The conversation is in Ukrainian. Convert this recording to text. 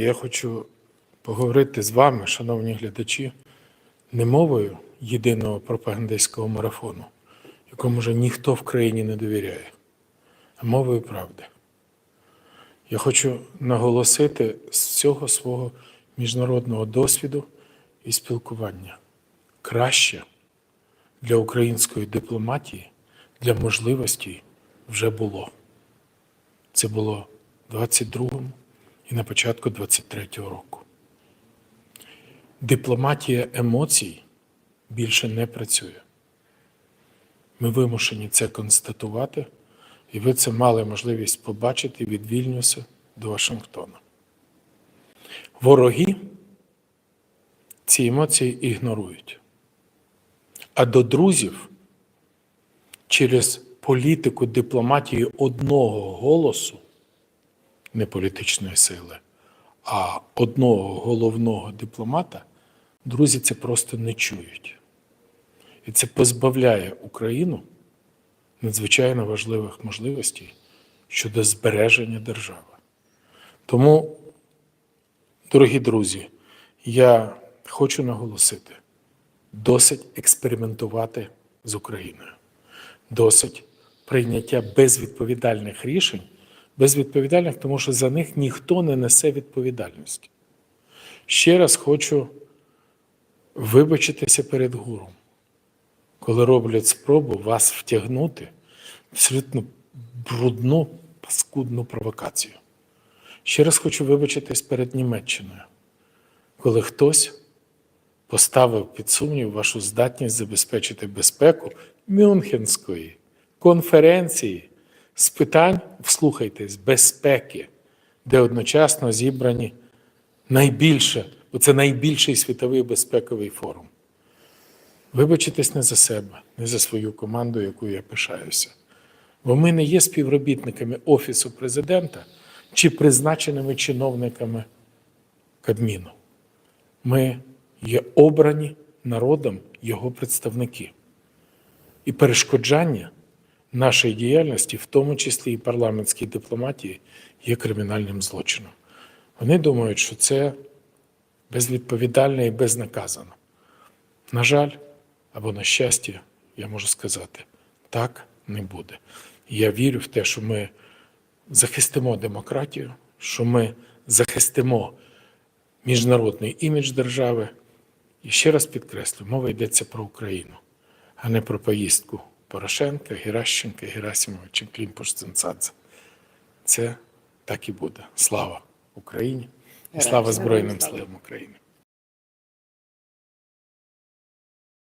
Я хочу поговорити з вами, шановні глядачі, не мовою єдиного пропагандистського марафону, якому вже ніхто в країні не довіряє, а мовою правди. Я хочу наголосити з всього свого міжнародного досвіду і спілкування. Краще для української дипломатії, для можливостей вже було. Це було в 22-му і на початку 23-го року. Дипломатія емоцій більше не працює. Ми вимушені це констатувати, і ви це мали можливість побачити від Вільнюса до Вашингтона. Вороги ці емоції ігнорують. А до друзів через політику дипломатії одного голосу, не політичної сили, а одного головного дипломата, друзі це просто не чують. І це позбавляє Україну надзвичайно важливих можливостей щодо збереження держави. Тому, дорогі друзі, я хочу наголосити, досить експериментувати з Україною, досить прийняття безвідповідальних рішень, безвідповідальних, тому що за них ніхто не несе відповідальності. Ще раз хочу вибачитися перед гуром, коли роблять спробу вас втягнути в абсолютно брудну, паскудну провокацію. Ще раз хочу вибачитись перед Німеччиною, коли хтось поставив під сумнів вашу здатність забезпечити безпеку Мюнхенської конференції з питань, вслухайтесь, безпеки, де одночасно зібрані найбільше, бо це найбільший світовий безпековий форум. Вибачитесь не за себе, не за свою команду, якою я пишаюся. Бо ми не є співробітниками Офісу президента чи призначеними чиновниками Кабміну. Ми є обрані народом його представники. І перешкоджання нашої діяльності, в тому числі і парламентській дипломатії, є кримінальним злочином. Вони думають, що це безвідповідально і безнаказано. На жаль, або на щастя, я можу сказати, так не буде. Я вірю в те, що ми захистимо демократію, що ми захистимо міжнародний імідж держави. І ще раз підкреслю, мова йдеться про Україну, а не про поїздку Порошенка, Геращенка, Герасимова чи Клімпуш-Цинцадзе. Це так і буде. Слава Україні і слава Збройним силам України.